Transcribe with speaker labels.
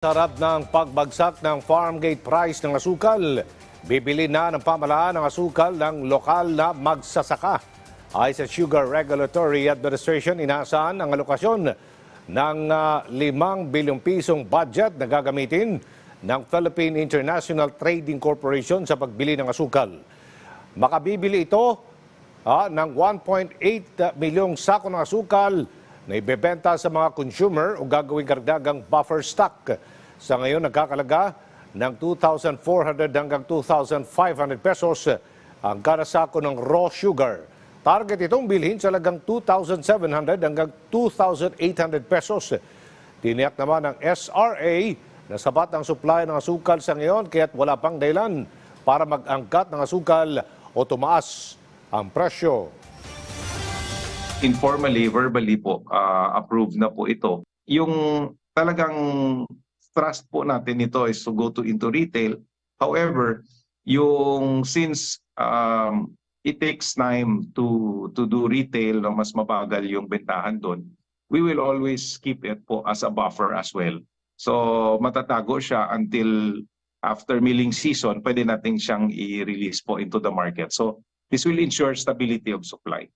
Speaker 1: Sarap ng pagbagsak ng farm gate price ng asukal. Bibili na ng pamalaan ng asukal ng lokal na magsasaka. Ay sa Sugar Regulatory Administration, inaasahan ang alokasyon ng ah, 5 bilyong pisong budget na gagamitin ng Philippine International Trading Corporation sa pagbili ng asukal. Makabibili ito ah, ng 1.8 milyong sako ng asukal na ibebenta sa mga consumer o gagawing karagdagang buffer stock. Sa ngayon, nagkakalaga ng 2,400 hanggang 2,500 pesos ang kada sako ng raw sugar. Target itong bilhin sa lagang 2,700 hanggang 2,800 pesos. Tiniyak naman ng SRA na sapat ang supply ng asukal sa ngayon kaya't wala pang dahilan para mag-angkat ng asukal o tumaas ang presyo.
Speaker 2: Informally, verbally po, ah, approved na po ito. Yung talagang trust po natin ito is to go to into retail. However, yung since um, it takes time to to do retail na mas mabagal yung bentahan doon, we will always keep it po as a buffer as well. So matatago siya until after milling season, pwede natin siyang i-release po into the market. So this will ensure stability of supply.